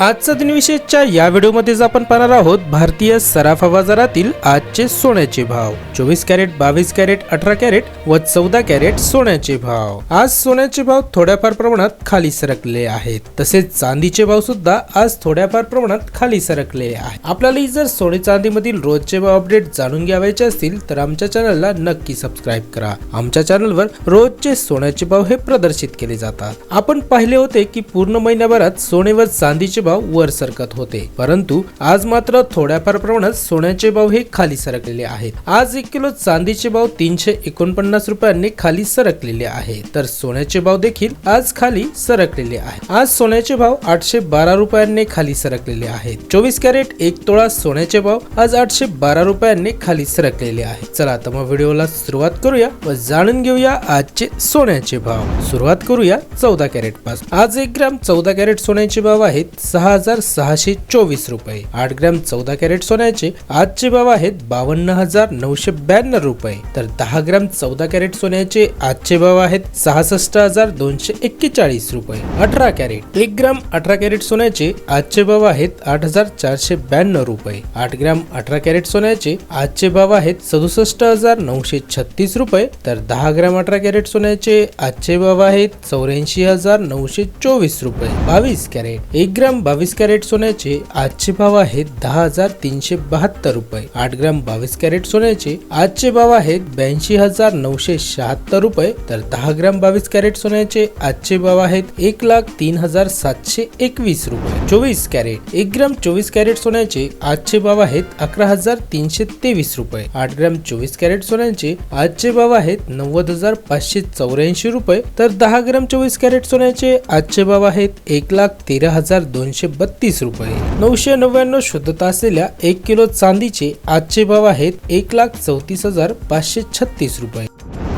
आजचा दिनविशेषच्या या व्हिडिओमध्येच आपण पाहणार आहोत भारतीय सराफा बाजारातील आजचे सोन्याचे भाव. चोवीस कॅरेट बावीस कॅरेट अठरा कॅरेट व चौदा कॅरेट सोन्याचे भाव. आज सोन्याचे भाव थोड्याफार प्रमाणात खाली सरकले आहेत. तसेच चांदीचे भाव सुद्धा आज थोड्याफार प्रमाणात खाली सरकले आहेत. आपल्याला जर सोने चांदीमधील रोजचे भाव अपडेट जाणून घ्यावायचे असतील तर आमच्या चॅनलला नक्की सबस्क्राईब करा. आमच्या चॅनलवर रोजचे सोन्याचे भाव हे प्रदर्शित केले जातात. आपण पाहिले होते की पूर्ण महिन्याभरात सोने व चांदीचे भाव वर सरकत होते. परंतु आज मात्र थोड्याफार प्रमाणात सोन्याचे भाव हे खाली सरकलेले आहेत. आज एक किलो चांदीचे भाव तीनशे एकोणपन्नास रुपयांनी खाली सरकलेले आहे. तर सोन्याचे भाव देखील आज खाली सरकलेले आहेत. आज सोन्याचे भाव आठशे बारा रुपयांनी खाली सरकलेले आहेत. चोवीस कॅरेट एक तोळा सोन्याचे भाव आज आठशे बारा रुपयांनी खाली सरकलेले आहे. चला तर मग व्हिडिओला सुरुवात करूया व जाणून घेऊया आजचे सोन्याचे भाव. सुरुवात करूया चौदा कॅरेटपासून. आज एक ग्राम चौदा कॅरेट सोन्याचे भाव आहेत सहा हजार सहाशे चोवीस रुपये. आठ ग्राम चौदा कॅरेट सोन्याचे आजचे भाव आहेत बावन्न हजार नऊशे ब्याण्णव रुपये. तर दहा ग्राम चौदा कॅरेट सोन्याचे आजचे भाव आहेत सहासष्ट हजार दोनशे एक्केचाळीस रुपये. अठरा कॅरेट एक ग्राम अठरा कॅरेट सोन्याचे आजचे भाव आहेत आठ हजार चारशे ब्याण्णव रुपये. आठ ग्राम अठरा कॅरेट सोन्याचे आजचे भाव आहेत सदुसष्ट हजार नऊशे छत्तीस रुपये. तर दहा ग्राम अठरा कॅरेट सोन्याचे आजचे भाव आहेत चौऱ्याऐंशी हजार नऊशे चोवीस रुपये. बावीस कॅरेट एक ग्राम बावीस कॅरेट सोन्याचे आजचे भाव आहेत दहा हजार तीनशे बहात्तर रुपये. आठ ग्राम बावीस कॅरेट सोन्याचे आजचे भाव आहेत ब्याऐंशी हजार नऊशे शहात्तर रुपये. तर दहा ग्राम बावीस कॅरेट सोन्याचे आजचे भाव आहेत एक लाख तीन हजार सातशे एकवीस रुपये. चोवीस कॅरेट एक ग्राम चोवीस कॅरेट सोन्याचे आजचे भाव आहेत अकरा हजार तीनशे तेवीस रुपये. आठ ग्राम चोवीस कॅरेट सोन्याचे आजचे भाव आहेत नव्वद हजार पाचशे चौऱ्याऐंशी रुपये. तर दहा ग्राम चोवीस कॅरेट सोन्याचे आजचे भाव आहेत एक लाख तेरा हजार दोनशे दोनशे बत्तीस रुपये. नऊशे नव्याण्णव शुद्धता असलेल्या एक किलो चांदीचे आजचे भाव आहेत एक लाख चौतीस हजार पाचशे छत्तीस रुपये.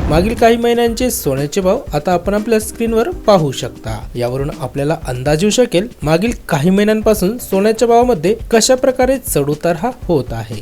मागील काही महिन्यांचे सोन्याचे भाव आता आपण आपल्या स्क्रीनवर पाहू शकता. यावरून आपल्याला अंदाज येऊ शकेल मागील काही महिन्यांपासून सोन्याच्या भावामध्ये कशा प्रकारे चढउतार हा होत आहे.